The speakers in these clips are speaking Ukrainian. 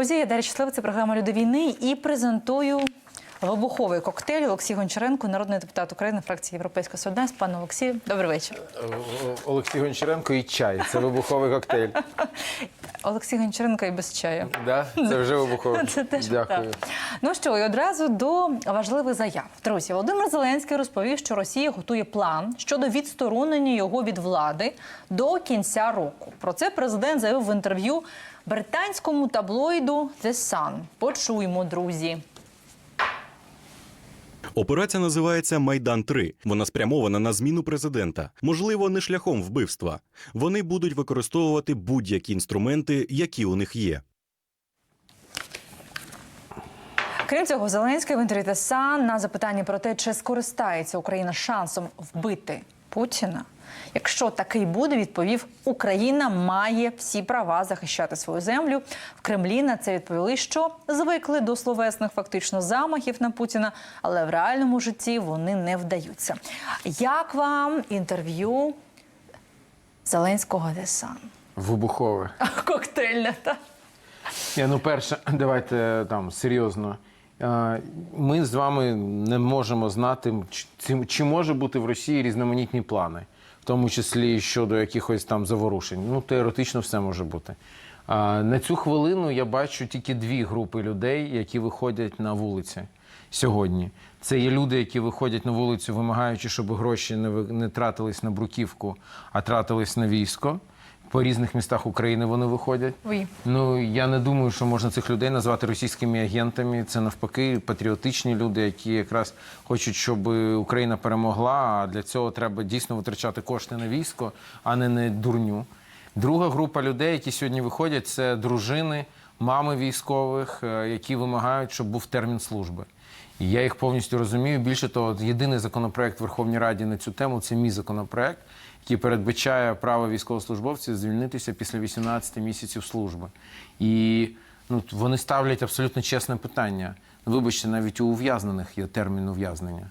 друзі, я Дар'я Щаслива, це програма Люди війни і презентую вибуховий коктейль Олексій Гончаренко, народний депутат України, фракції Європейська Солідарність. Пане Олексію, добрий вечір. Олексій Гончаренко і чай. Це вибуховий коктейль. Олексій Гончаренко і без чаю. Да? Це вже вибуховий. Це теж Дякую. так. Ну що, і одразу до важливих заяв. Друзі, Володимир Зеленський розповів, що Росія готує план щодо відсторонення його від влади до кінця року. Про це президент заявив в інтерв'ю британському таблоїду The Sun. Почуємо, друзі. Операція називається Майдан 3 Вона спрямована на зміну президента. Можливо, не шляхом вбивства. Вони будуть використовувати будь-які інструменти, які у них є. Крім цього, Зеленський в інтерв'ю The Sun на запитання про те, чи скористається Україна шансом вбити Путіна. Якщо такий буде, відповів: Україна має всі права захищати свою землю. В Кремлі на це відповіли, що звикли до словесних фактично замахів на Путіна, але в реальному житті вони не вдаються. Як вам інтерв'ю Зеленського Sun? Вибуховий. Коктейльне, так? Ну перше, давайте там серйозно. Ми з вами не можемо знати, чи, може бути в Росії різноманітні плани, в тому числі щодо якихось там заворушень. Ну, теоретично все може бути. На цю хвилину я бачу тільки дві групи людей, які виходять на вулиці сьогодні. Це є люди, які виходять на вулицю, вимагаючи, щоб гроші не не тратились на бруківку, а тратились на військо. По різних містах України вони виходять. Oui. Ну я не думаю, що можна цих людей назвати російськими агентами. Це навпаки патріотичні люди, які якраз хочуть, щоб Україна перемогла. А для цього треба дійсно витрачати кошти на військо, а не на дурню. Друга група людей, які сьогодні виходять, це дружини, мами військових, е, які вимагають, щоб був термін служби. І я їх повністю розумію. Більше того, єдиний законопроект в Верховній Раді на цю тему це мій законопроект, який передбачає право військовослужбовців звільнитися після 18 місяців служби. І ну, вони ставлять абсолютно чесне питання. Вибачте, навіть у ув'язнених є термін ув'язнення.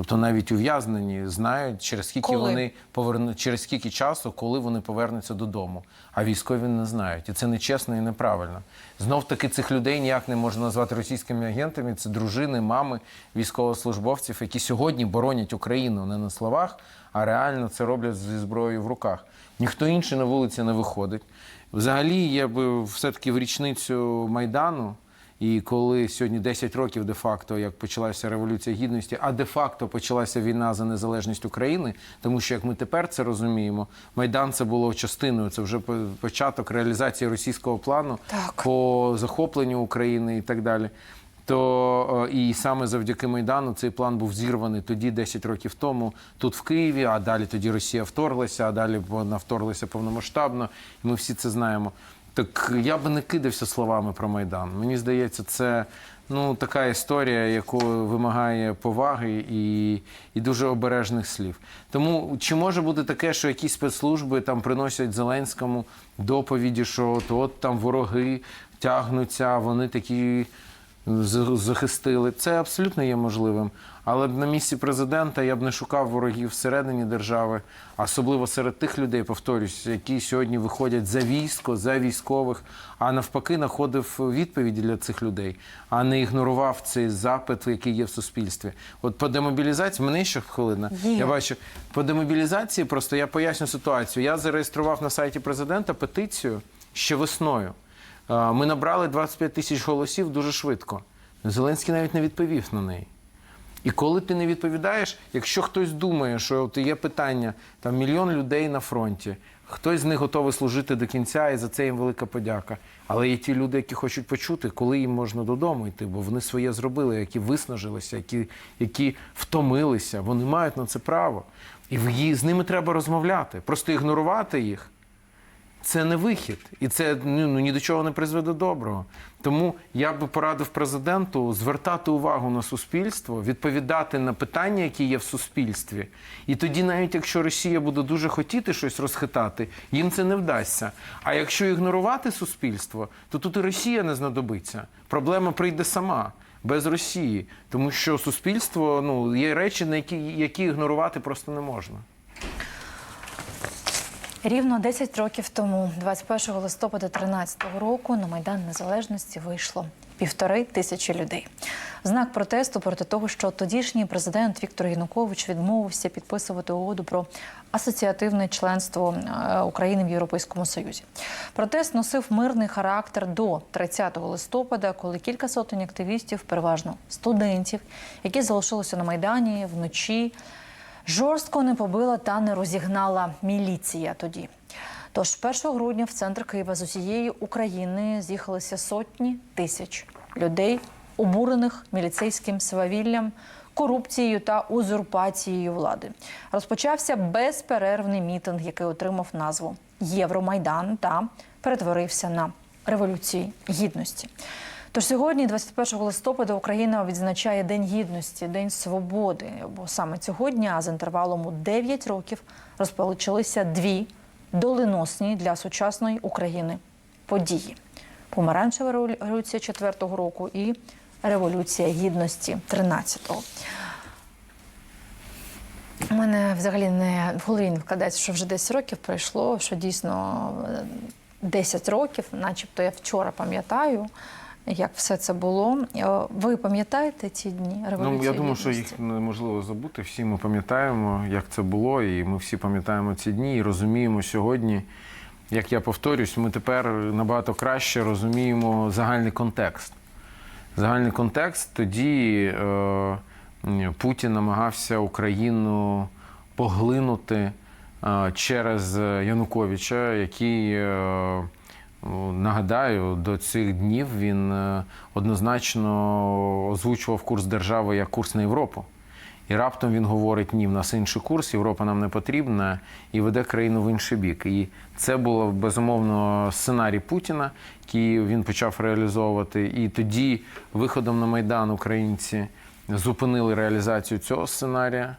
Тобто навіть ув'язнені знають, через скільки Коли? вони поверну через скільки часу, коли вони повернуться додому. А військові не знають. І це нечесно і неправильно. Знов таки цих людей ніяк не можна назвати російськими агентами. Це дружини, мами військовослужбовців, які сьогодні боронять Україну не на словах, а реально це роблять зі зброєю в руках. Ніхто інший на вулиці не виходить. Взагалі, я би все-таки в річницю Майдану. І коли сьогодні 10 років де-факто, як почалася революція гідності, а де-факто почалася війна за незалежність України, тому що як ми тепер це розуміємо, майдан це було частиною. Це вже початок реалізації російського плану Так. по захопленню України і так далі. То е, і саме завдяки майдану цей план був зірваний тоді, 10 років тому, тут в Києві. А далі тоді Росія вторглася, а далі вона вторглася повномасштабно. І ми всі це знаємо. Так я би не кидався словами про майдан. Мені здається, це ну така історія, яку вимагає поваги і, і дуже обережних слів. Тому чи може бути таке, що якісь спецслужби там приносять Зеленському доповіді, що от, от там вороги тягнуться, вони такі захистили. Це абсолютно є можливим. Але б на місці президента я б не шукав ворогів всередині держави, особливо серед тих людей, повторюсь, які сьогодні виходять за військо, за військових, а навпаки, знаходив відповіді для цих людей, а не ігнорував цей запит, який є в суспільстві. От по демобілізації, мене ще хвилина. Є. Я бачу, по демобілізації просто я поясню ситуацію. Я зареєстрував на сайті президента петицію ще весною. Е, Ми набрали 25 тисяч голосів дуже швидко. Зеленський навіть не відповів на неї. І коли ти не відповідаєш, якщо хтось думає, що от є питання, там мільйон людей на фронті, хтось з них готовий служити до кінця, і за це їм велика подяка. Але є ті люди, які хочуть почути, коли їм можна додому йти, бо вони своє зробили, які виснажилися, які, які втомилися, вони мають на це право. І з ними треба розмовляти. Просто ігнорувати їх це не вихід, і це ну, ну, ні до чого не призведе доброго. Тому я би порадив президенту звертати увагу на суспільство, відповідати на питання, які є в суспільстві. І тоді, навіть якщо Росія буде дуже хотіти щось розхитати, їм це не вдасться. А якщо ігнорувати суспільство, то тут і Росія не знадобиться. Проблема прийде сама. Без Росії, тому що суспільство ну є речі, на які, які ігнорувати просто не можна. Рівно 10 років тому, 21 листопада 2013 року, на Майдан Незалежності вийшло півтори тисячі людей. Знак протесту проти того, що тодішній президент Віктор Янукович відмовився підписувати угоду про асоціативне членство е, України в Європейському Союзі. Протест носив мирний характер до 30 листопада, коли кілька сотень активістів, переважно студентів, які залишилися на майдані вночі. Жорстко не побила та не розігнала міліція тоді. Тож 1 грудня в центр Києва з усієї України з'їхалися сотні тисяч людей, обурених міліцейським свавіллям, корупцією та узурпацією влади. Розпочався безперервний мітинг, який отримав назву Євромайдан та перетворився на революцію гідності. Тож сьогодні, 21 листопада, Україна відзначає День гідності, День свободи. Бо саме цього дня з інтервалом у 9 років розпочалися дві доленосні для сучасної України події: помаранчева революція 4-го року і революція гідності 13-го. У мене взагалі не в голові не вкладається, що вже 10 років пройшло, що дійсно е, 10 років, начебто я вчора пам'ятаю, як все це було. Е, Ви пам'ятаєте ці дні революції? Ну, я думаю, що їх неможливо забути. Всі ми пам'ятаємо, як це було, і ми всі пам'ятаємо ці дні і розуміємо сьогодні. Як я повторюсь, ми тепер набагато краще розуміємо загальний контекст. Загальний контекст тоді е, Путін намагався Україну поглинути е, через Януковича, який, е, нагадаю, до цих днів він е, однозначно озвучував курс держави як курс на Європу. І раптом він говорить: ні, в нас інший курс, Європа нам не потрібна, і веде країну в інший бік. І це було безумовно сценарій Путіна, який він почав реалізовувати. І тоді виходом на Майдан українці зупинили реалізацію цього сценарія.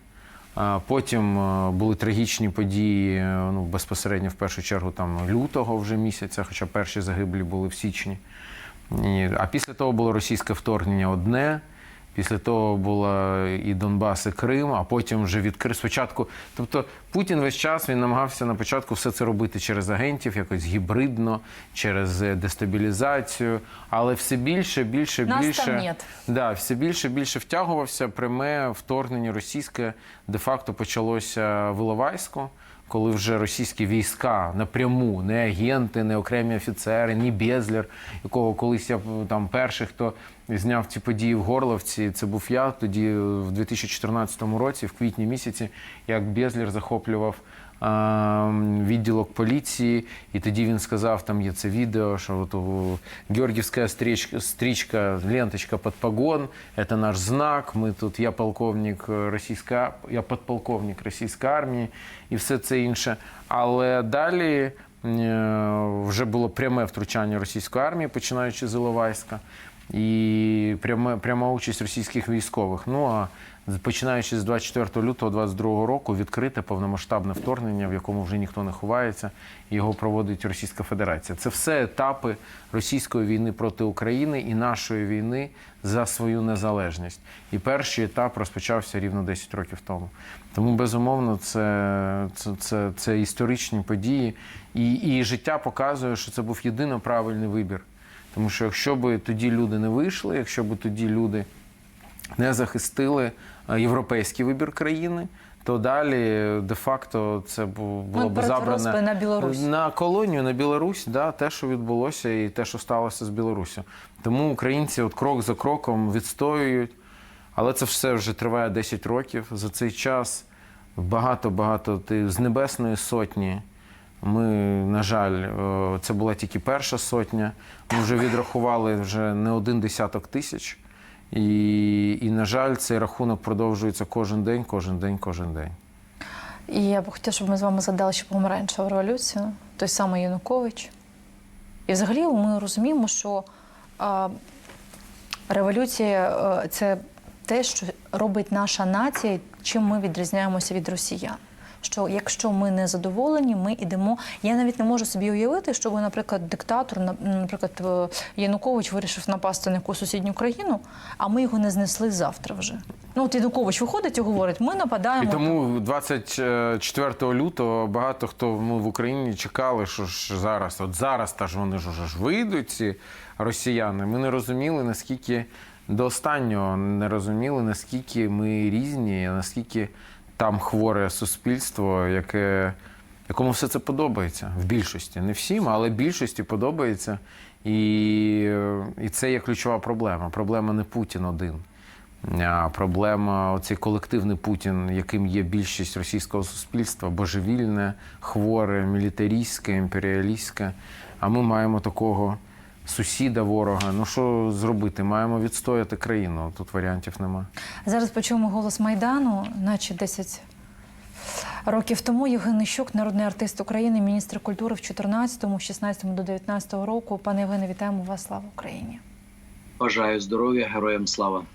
Потім е, були трагічні події, е, ну безпосередньо в першу чергу там лютого вже місяця, хоча перші загиблі були в січні. А після того було російське вторгнення одне. Після того було і Донбас, і Крим, а потім вже відкрив спочатку. Тобто Путін весь час він намагався на початку все це робити через агентів, якось гібридно, через е, дестабілізацію, але все більше, більше, Нас там більше нет. Да, все більше більше втягувався пряме вторгнення російське де-факто почалося в Іловайську, коли вже російські війська напряму, не агенти, не окремі офіцери, ні Безлер, якого колись я там перший, хто зняв ці події в Горловці. Це був я тоді в 2014 році, в квітні місяці, як Безлер захоплював відділок поліції, і тоді він сказав, там є це відео, що от у, Георгиевская стрічка, стрічка, ленточка під погон, це наш знак. Ми тут, я полковник російська, я подполковник російської армії і все це інше. Але далі е, вже було пряме втручання російської армії, починаючи з Іловайська, і пряма, пряма участь російських військових. Ну а починаючи з 24 лютого 22 року відкрите повномасштабне вторгнення, в якому вже ніхто не ховається, його проводить Російська Федерація. Це все етапи російської війни проти України і нашої війни за свою незалежність. І перший етап розпочався рівно 10 років тому. Тому безумовно, це, це, це, це історичні події, і, і життя показує, що це був єдино правильний вибір. Тому що якщо б тоді люди не вийшли, якщо б тоді люди не захистили е, європейський вибір країни, то далі де-факто це бу- було б перетворилось забране на Білорусь. на колонію, на Білорусь, да, те, що відбулося, і те, що сталося з Білорусю. Тому українці от крок за кроком відстоюють, але це все вже триває 10 років. За цей час багато-багато ти з небесної сотні. Ми, на жаль, е, це була тільки перша сотня. Ми вже відрахували вже не один десяток тисяч. І, і, на жаль, цей рахунок продовжується кожен день, кожен день, кожен день. І я б хотіла, щоб ми з вами згадали ще помаранчеву революцію, той самий Янукович. І взагалі ми розуміємо, що а, революція е, це те, що робить наша нація, чим ми відрізняємося від росіян. Що якщо ми не задоволені, ми йдемо. Я навіть не можу собі уявити, що ви, наприклад, диктатор, наприклад, е, Янукович вирішив напасти на якусь сусідню країну, а ми його не знесли завтра вже. Ну от Янукович виходить і говорить: ми нападаємо. І тому 24 лютого багато хто ми в Україні чекали, що ж зараз, от зараз та ж вони ж уже ж вийдуть, ці росіяни. Ми не розуміли, наскільки до останнього не розуміли, наскільки ми різні, наскільки там хворе суспільство, яке, якому все це подобається в більшості. Не всім, але більшості подобається. І, і це є ключова проблема. Проблема не Путін один. А Проблема оцей колективний Путін, яким є більшість російського суспільства, божевільне, хворе, мілітарійське, імперіалістське. А ми маємо такого сусіда, ворога. Ну що зробити? Маємо відстояти країну. Тут варіантів нема. Зараз почуємо голос Майдану, наче 10 років тому. Євген Нищук, народний артист України, міністр культури в 14-му, 16-му до 19-го року. Пане Євгене, вітаємо вас. Слава Україні! Бажаю здоров'я, героям слава.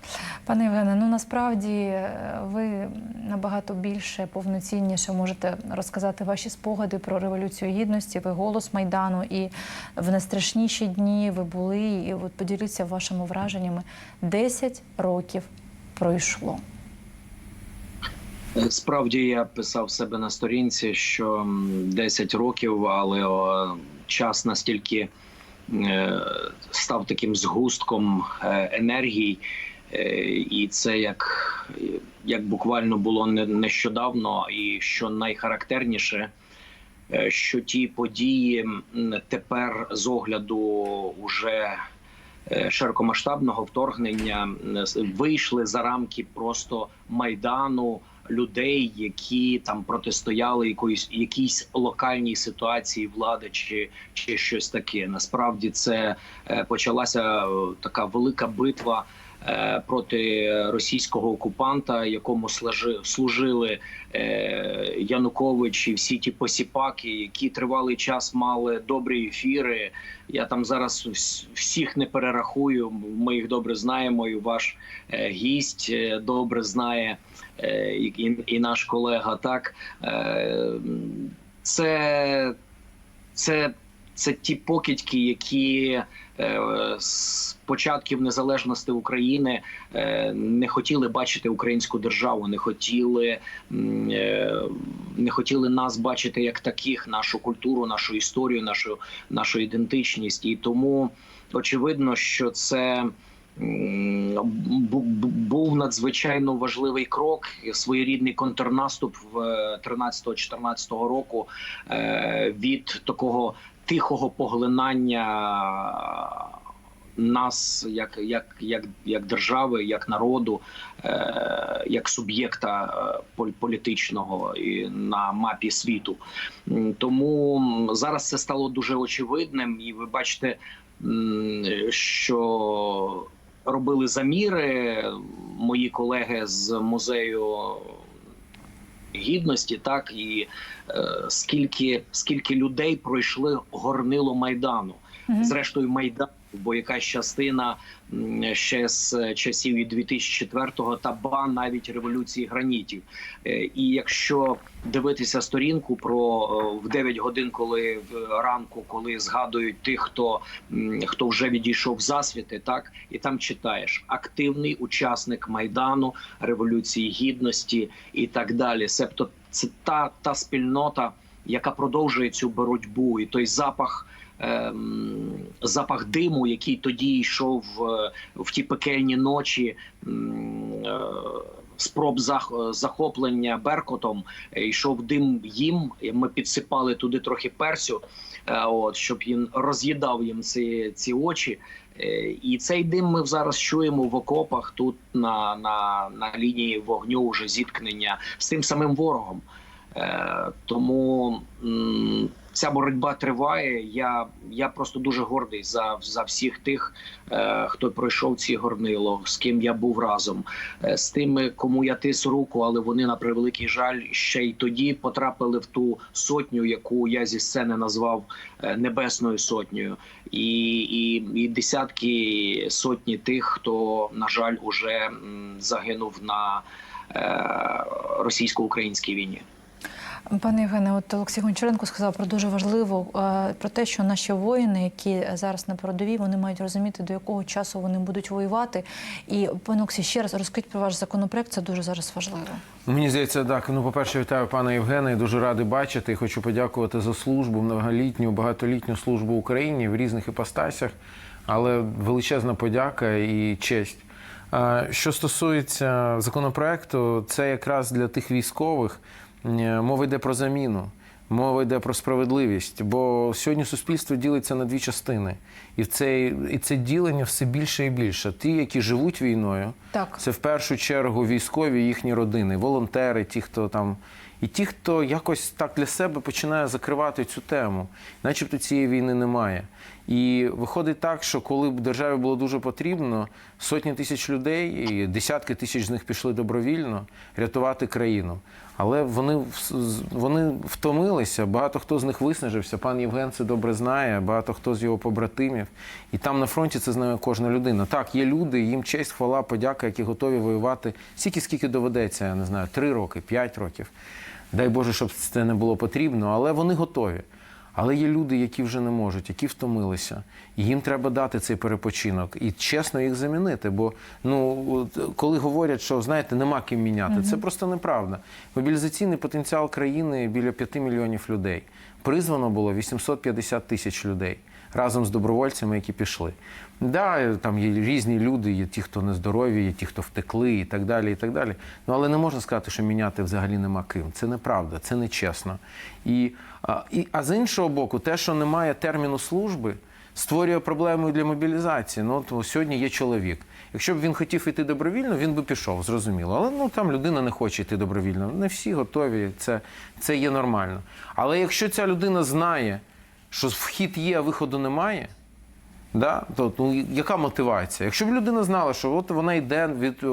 Пане Євгене, ну насправді е, ви набагато більше, повноцінніше можете розказати ваші спогади про революцію гідності. Ви голос майдану, і в найстрашніші дні ви були. І от поділіться вашими враженнями. Десять років пройшло. Е, Справді я писав себе на сторінці, що м, 10 років, але о, час настільки став таким згустком е, енергії, е, і це як, як буквально було не- нещодавно, і що найхарактерніше. е, Що ті події тепер з огляду уже е, широкомасштабного вторгнення вийшли за рамки просто майдану людей, які там протистояли якоїсь якійсь локальній ситуації влади чи, чи щось таке. Насправді це е, почалася е, така велика битва. Е, Проти російського окупанта, якому служили е, Янукович і всі ті посіпаки, які тривалий час мали добрі ефіри. Я там зараз всіх не перерахую. Ми їх добре знаємо. І ваш е, гість добре знає, і, наш колега. Так це, це, це ті покидьки, які е, з початків незалежності України е, не хотіли бачити українську державу, не хотіли, е, не хотіли нас бачити як таких, нашу культуру, нашу історію, нашу, нашу ідентичність. І тому очевидно, що це. Був надзвичайно важливий крок, своєрідний контрнаступ в 13-14 року від такого тихого поглинання нас як, як, як, як держави, як народу, е, як суб'єкта е, політичного і на мапі світу. Тому зараз це стало дуже очевидним, і ви бачите, що робили заміри мої колеги з музею гідності, так і е, скільки, скільки людей пройшли горнило майдану. Зрештою, майдан, бо якась частина ще з часів і 2004-го, та ба навіть революції гранітів. Е, І якщо дивитися сторінку про е, в 9 годин, коли в ранку, коли згадують тих, хто хто вже відійшов засвіти, так і там читаєш активний учасник майдану, революції гідності і так далі. Себто це та, та спільнота, яка продовжує цю боротьбу, і той запах. ем, Запах диму, який тоді йшов е, в ті пекельні ночі, е, спроб зах- захоплення Беркотом, е, йшов дим їм. Ми підсипали туди трохи персю, от щоб він роз'їдав їм ці, ці очі. І цей дим ми зараз чуємо в окопах тут на, на, на лінії вогню вже зіткнення з тим самим ворогом. Е, Тому ця боротьба триває. Я, я просто дуже гордий за, за всіх тих, е, хто пройшов ці горнило, з ким я був разом, е, з тими, кому я тис руку, але вони на превеликий жаль ще й тоді потрапили в ту сотню, яку я зі сцени назвав небесною сотнею, і, і, і десятки сотні тих, хто на жаль уже загинув на російсько-українській війні. Пане Євгене, от Олексій Гончаренко сказав про дуже важливо е, про те, що наші воїни, які зараз на передовій, вони мають розуміти, до якого часу вони будуть воювати. І пане Олексій, ще раз розкажіть про ваш законопроект. Це дуже зараз важливо. Мені здається, так. Ну, по-перше, вітаю пана Євгена і дуже радий бачити. І хочу подякувати за службу, многолітню, багатолітню службу Україні в різних іпостасях. Але величезна подяка і честь. Що стосується законопроекту, це якраз для тих військових е, мова йде про заміну. Мова йде про справедливість, бо сьогодні суспільство ділиться на дві частини, і це і це ділення все більше і більше. Ті, які живуть війною, Так. це в першу чергу військові, їхні родини, волонтери, ті, хто там, і ті, хто якось так для себе починає закривати цю тему, начебто цієї війни немає. І виходить так, що коли б державі було дуже потрібно, сотні тисяч людей, і десятки тисяч з них пішли добровільно рятувати країну. Але вони вони втомилися. Багато хто з них виснажився. Пан Євген це добре знає. Багато хто з його побратимів. І там на фронті це знає кожна людина. Так, є люди, їм честь, хвала, подяка, які готові воювати стільки, скільки доведеться. Я не знаю, три роки, п'ять років. Дай Боже, щоб це не було потрібно, але вони готові. Але є люди, які вже не можуть, які втомилися. І їм треба дати цей перепочинок і чесно їх замінити. Бо ну коли говорять, що знаєте, нема ким міняти, це просто неправда. Мобілізаційний потенціал країни біля 5 мільйонів людей. Призвано було 850 тисяч людей разом з добровольцями, які пішли. Да, там є різні люди, є ті, хто нездорові, є ті, хто втекли, і так далі. і так далі. Ну але не можна сказати, що міняти взагалі нема ким. Це неправда, це нечесно. І, а, і, а з іншого боку, те, що немає терміну служби, створює проблему для мобілізації. Ну, от сьогодні є чоловік. Якщо б він хотів йти добровільно, він би пішов, зрозуміло. Але ну там людина не хоче йти добровільно. Не всі готові, це, це є нормально. Але якщо ця людина знає, що вхід є, а виходу немає. Да? То, ну, яка мотивація? Якщо б людина знала, що от вона йде від,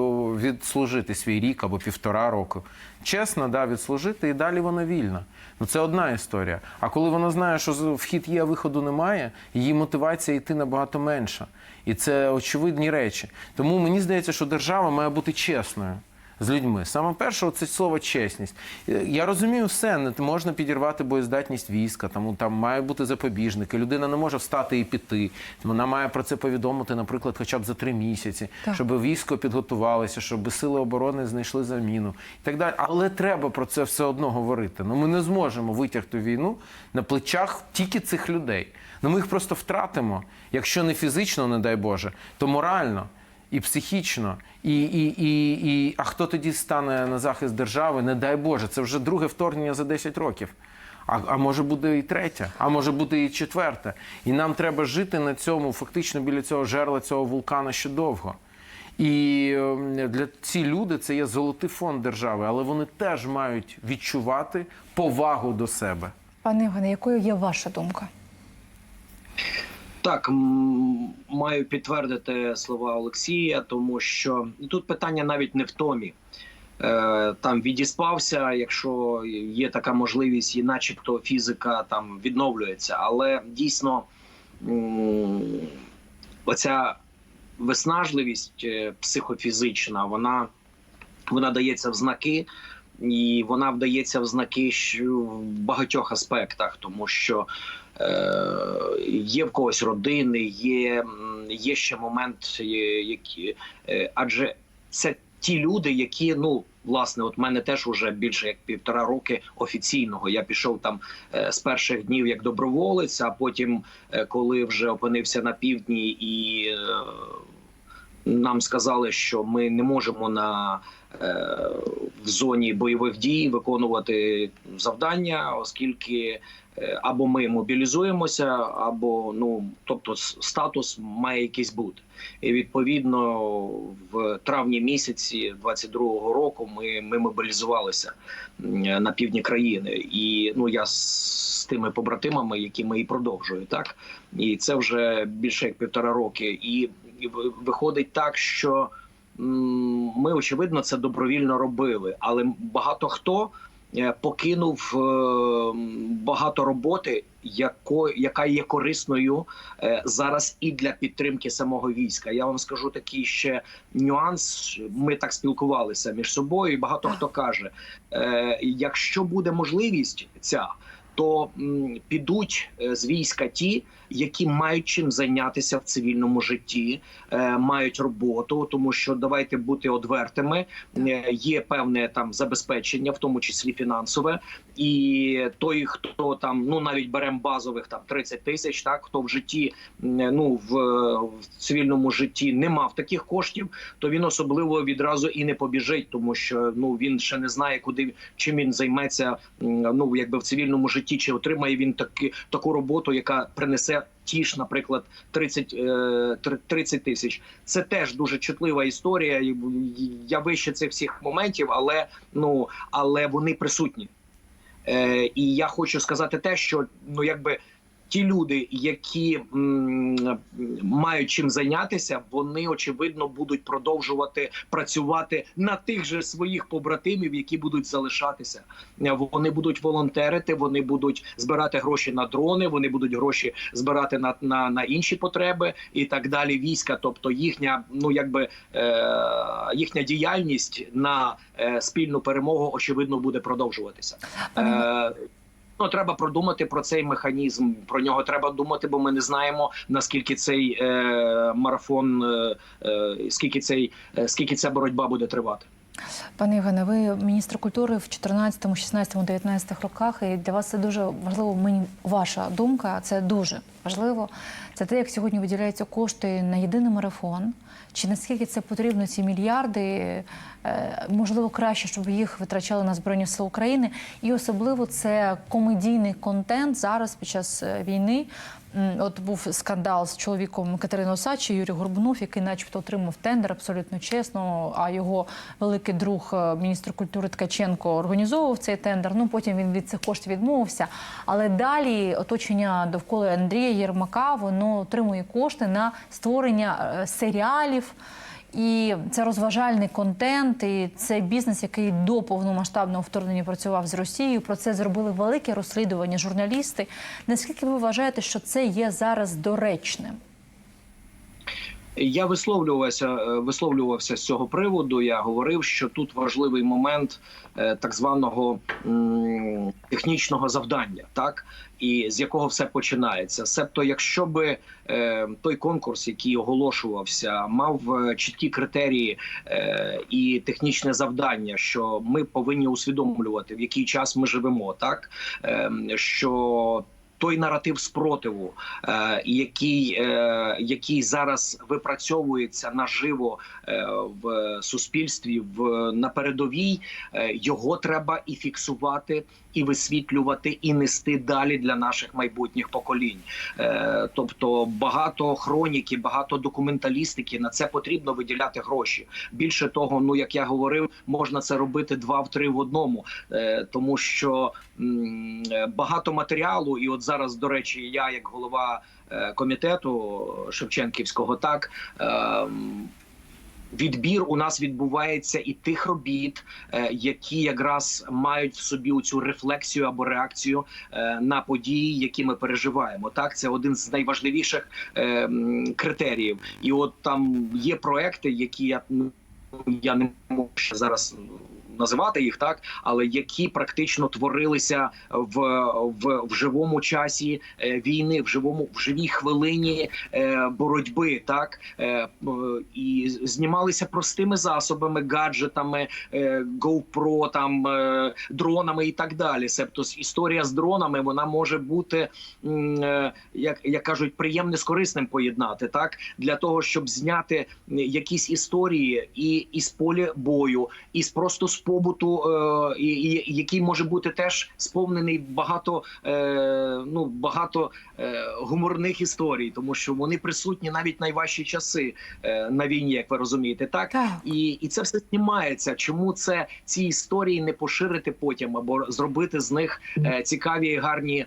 відслужити свій рік або півтора року, чесно, да, відслужити, і далі вона вільна. Ну це одна історія. А коли вона знає, що вхід є, а виходу немає, її мотивація йти набагато менша. І це очевидні речі. Тому мені здається, що держава має бути чесною з людьми. Саме перше, це слово чесність. Е, Я розумію все, не можна підірвати боєздатність війська, тому там має бути запобіжники. Людина не може встати і піти. Вона має про це повідомити, наприклад, хоча б за три місяці, Так. щоб військо підготувалося, щоб сили оборони знайшли заміну і так далі. Але треба про це все одно говорити. Ну ми не зможемо витягти війну на плечах тільки цих людей. Ну ми їх просто втратимо, якщо не фізично, не дай Боже, то морально і психічно, і, і, і, і а хто тоді стане на захист держави? Не дай Боже, це вже друге вторгнення за 10 років. А, а може буде і третє, а може бути і четверте. І нам треба жити на цьому, фактично біля цього жерла цього вулкана ще довго. І е, для ці люди це є золотий фонд держави, але вони теж мають відчувати повагу до себе. Пане Євгене, якою є ваша думка? Так, маю підтвердити слова Олексія, тому що тут питання навіть не в томі. Е, Там відіспався, якщо є така можливість, і начебто фізика там відновлюється. Але дійсно оця виснажливість е, психофізична, вона, вона дається в знаки, і вона вдається в знаки в багатьох аспектах, тому що є в когось родини, є, є ще момент, які, е, адже це ті люди, які ну. Власне, от мене теж уже більше як півтора роки офіційного. Я пішов там е, з перших днів як доброволець, а потім, е, коли вже опинився на півдні, і е, нам сказали, що ми не можемо на е, в зоні бойових дій виконувати завдання, оскільки е, або ми мобілізуємося, або ну тобто статус має якийсь бути. І відповідно в травні місяці 22-го року ми, ми мобілізувалися на півдні країни. І ну я з, тими побратимами, які ми і продовжую, так і це вже більше як півтора роки. І, і ви- виходить так, що ми очевидно це добровільно робили, але багато хто е, покинув е, багато роботи, яка є корисною е, зараз і для підтримки самого війська. Я вам скажу такий ще нюанс. Ми так спілкувалися між собою, і багато хто каже: е, якщо буде можливість ця. То підуть е, з війська ті, які мають чим зайнятися в цивільному житті, е, мають роботу, тому що давайте бути одвертими. е, Є певне там забезпечення, в тому числі фінансове, і той, хто там ну навіть беремо базових там 30 тисяч, так хто в житті м, ну в, в цивільному житті не мав таких коштів, то він особливо відразу і не побіжить, тому що ну він ще не знає, куди чим він займеться. Ну якби в цивільному житті, чи отримає він таки таку роботу, яка принесе. Ті ж, наприклад, 30, е, тр- 30 тисяч. Це теж дуже чутлива історія. Я вище цих всіх моментів, але ну але вони присутні. Е, і я хочу сказати те, що ну якби ті люди, які м, мають чим зайнятися, вони очевидно будуть продовжувати працювати на тих же своїх побратимів, які будуть залишатися. Вони будуть волонтерити, вони будуть збирати гроші на дрони, вони будуть гроші збирати на, на, на інші потреби і так далі. Війська, тобто їхня, ну якби е, їхня діяльність на е, спільну перемогу, очевидно, буде продовжуватися. Е, Ну, треба продумати про цей механізм. Про нього треба думати, бо ми не знаємо наскільки цей е, марафон, е, е, скільки цей е, скільки ця боротьба буде тривати. Пане Євгене, ви міністр культури в 14, 16, 19 роках, і для вас це дуже важливо. Мені ваша думка, це дуже важливо. Це те, як сьогодні виділяються кошти на єдиний марафон. Чи наскільки це потрібно, ці мільярди? Е, Можливо, краще, щоб їх витрачали на Збройні Сили України. І особливо це комедійний контент зараз під час е, війни. От був скандал з чоловіком Катерини Сачі, Юрій Горбунов, який, начебто, отримав тендер абсолютно чесно. А його великий друг, е, міністр культури Ткаченко, організовував цей тендер. Ну потім він від цих коштів відмовився. Але далі оточення довкола Андрія Єрмака воно отримує кошти на створення е, серіалів. І це розважальний контент, і це бізнес, який до повномасштабного вторгнення працював з Росією. Про це зробили велике розслідування журналісти. Наскільки ви вважаєте, що це є зараз доречним? Я висловлювався, е, висловлювався з цього приводу. Я говорив, що тут важливий момент е, так званого технічного завдання, так і з якого все починається. Себто, якщо би е, той конкурс, який оголошувався, мав чіткі критерії і технічне завдання, що ми повинні усвідомлювати, в який час ми живемо, так е, що той наратив спротиву, е, який, е, який зараз випрацьовується наживо е, в суспільстві, в на передовій, його треба і фіксувати, і висвітлювати, і нести далі для наших майбутніх поколінь. Тобто багато хроніки, багато документалістики на це потрібно виділяти гроші. Більше того, ну як я говорив, можна це робити два в три в одному, тому що багато матеріалу, і от зараз, до речі, я як голова е, комітету Шевченківського, так. ем, Відбір у нас відбувається і тих робіт, е, які якраз мають в собі цю рефлексію або реакцію е, на події, які ми переживаємо. Так, це один з найважливіших е, критеріїв. І от там є проекти, які я ну, я не можу зараз називати їх так, але які практично творилися в, в, в живому часі е, війни, в живому в живій хвилині е, боротьби, так е, і знімалися простими засобами, гаджетами, GoPro, там дронами і так далі. Себто історія з дронами вона може бути як, як кажуть, приємне з корисним поєднати, так для того, щоб зняти якісь історії і із поля бою, і з просто з побуту, е, і, і який може бути теж сповнений багато е, ну багато е, гуморних історій, тому що вони присутні навіть найважчі часи на війні, як ви розумієте, так Так. і, і це все знімається. Чому це ці історії не поширити потім або зробити з них цікаві і гарні,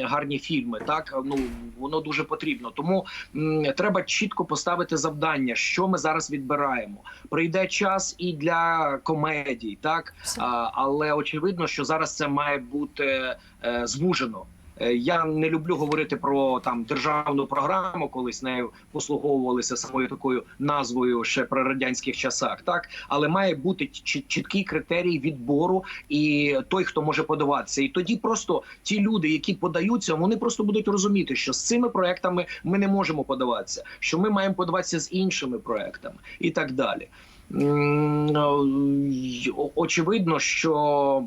гарні фільми? Так ну воно дуже потрібно. Тому м, треба чітко поставити завдання, що ми зараз відбираємо. Прийде час і для комедії. Територій, так а, але очевидно, що зараз це має бути е, звужено. Е, Я не люблю говорити про там державну програму, колись нею послуговувалися самою такою назвою ще при радянських часах. Так, але має бути чіт- чіткий критерій відбору і той, хто може подаватися. І тоді просто ті люди, які подаються, вони просто будуть розуміти, що з цими проектами ми не можемо подаватися, що ми маємо подаватися з іншими проектами і так далі. О- Очевидно, що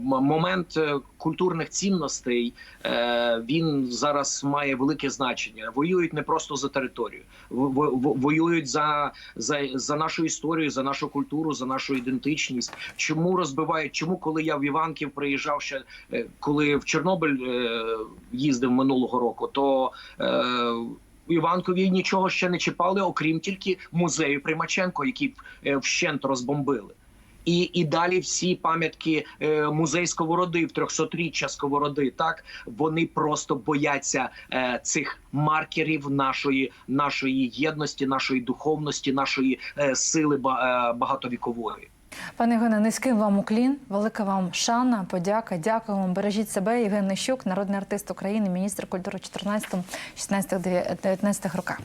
момент е, культурних цінностей е, він зараз має велике значення. Воюють не просто за територію, воюють за, за, за нашу історію, за нашу культуру, за нашу ідентичність. Чому розбивають? Чому, коли я в Іванків приїжджав ще е, коли в Чорнобиль е, їздив минулого року, то е, у Іванкові нічого ще не чіпали, окрім тільки музею Примаченко, який е, вщент розбомбили. І, і далі всі пам'ятки е, музей Сковороди в 300-річчя Сковороди, так вони просто бояться е, цих маркерів нашої, нашої єдності, нашої духовності, нашої е, сили ба- е, багатовікової. Пане Євгене, низький вам уклін, велика вам шана, подяка. Дякую вам. Бережіть себе. Євген Нищук, народний артист України, міністр культури в 14, 16, 19 роках.